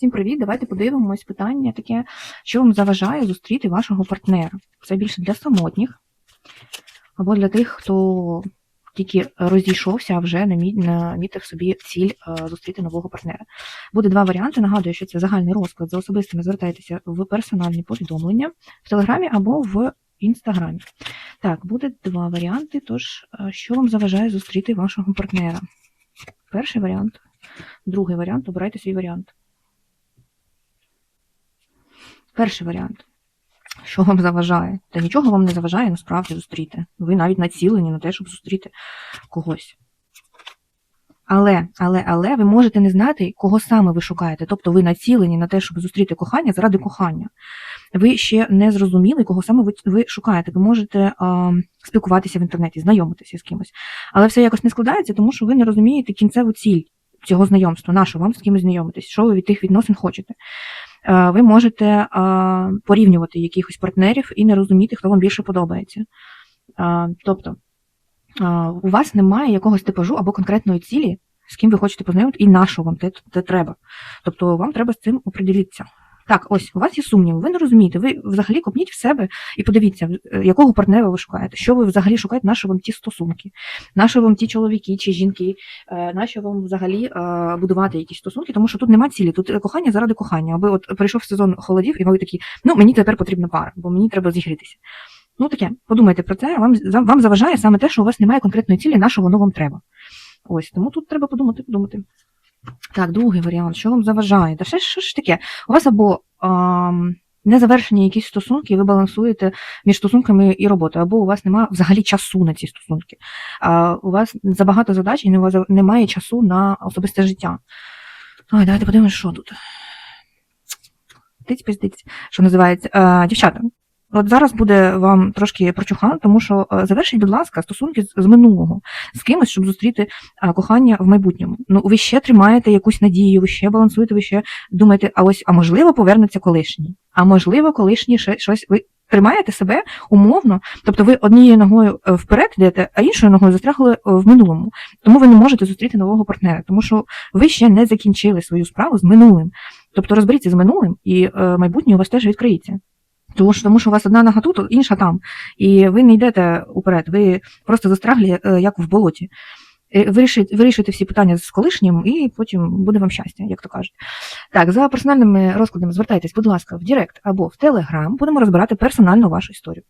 Всім привіт! Давайте подивимось питання таке, що вам заважає зустріти вашого партнера. Це більше для самотніх або для тих, хто тільки розійшовся, а вже намітив собі ціль е, зустріти нового партнера. Буде два варіанти. Нагадую, що це загальний розклад за особистими. Звертайтеся в персональні повідомлення в Телеграмі або в Інстаграмі. Так, буде два варіанти. Тож, е, що вам заважає зустріти вашого партнера? Перший варіант, другий варіант. Обирайте свій варіант. Перший варіант. Що вам заважає? Та нічого вам не заважає насправді зустріти. Ви навіть націлені на те, щоб зустріти когось. Але, але, але ви можете не знати, кого саме ви шукаєте. Тобто ви націлені на те, щоб зустріти кохання заради кохання. Ви ще не зрозуміли, кого саме ви, ви шукаєте. Ви можете а, спілкуватися в інтернеті, знайомитися з кимось. Але все якось не складається, тому що ви не розумієте кінцеву ціль цього знайомства, на що вам з кимось знайомитись, що ви від тих відносин хочете. Е, Ви можете е, порівнювати якихось партнерів і не розуміти, хто вам більше подобається. Е, Тобто у вас немає якогось типажу або конкретної цілі, з ким ви хочете познайомити, і на що вам це треба. Тобто вам треба з цим оприділитися. Так, ось у вас є сумніви, ви не розумієте, ви взагалі копніть в себе і подивіться, е, якого партнера ви шукаєте, що ви взагалі шукаєте, на що вам ті стосунки, на що вам ті чоловіки чи жінки, е, на що вам взагалі е, будувати якісь стосунки, тому що тут нема цілі, тут кохання заради кохання. Аби от прийшов сезон холодів, і ви такі, ну мені тепер потрібна пара, бо мені треба зігрітися. Ну таке, подумайте про це, вам, вам заважає саме те, що у вас немає конкретної цілі, на що воно вам треба. Ось, тому тут треба подумати, подумати. Так, другий варіант, що вам заважає? Та ще що ж таке? У вас або ам, незавершені якісь стосунки, і ви балансуєте між стосунками і роботою, або у вас немає взагалі часу на ці стосунки. А, у вас забагато задач і немає часу на особисте життя. Ой, давайте подивимось, що тут. Тиць пиздиць, що називається. Е, дівчата, от зараз буде вам трошки прочухан, тому що е, завершіть, будь ласка, стосунки з, минулого, з кимось, щоб зустріти кохання в майбутньому. Ну, ви ще тримаєте якусь надію, ви ще балансуєте, ви ще думаєте, а ось, а можливо, повернеться колишній. А можливо, колишній ще щось. Ви тримаєте себе умовно, тобто ви однією ногою е, вперед йдете, а іншою ногою застрягли е, в минулому. Тому ви не можете зустріти нового партнера, тому що ви ще не закінчили свою справу з минулим. Тобто розберіться з минулим, і майбутнє у вас теж відкриється. Тому що, тому що у вас одна нога тут, інша там. І ви не йдете уперед, ви просто застрягли, е, як в болоті. Вирішуйте, вирішуйте всі питання з колишнім, і потім буде вам щастя, як то кажуть. Так, за персональними розкладами звертайтесь, будь ласка, в Директ або в Телеграм. Будемо розбирати персонально вашу історію.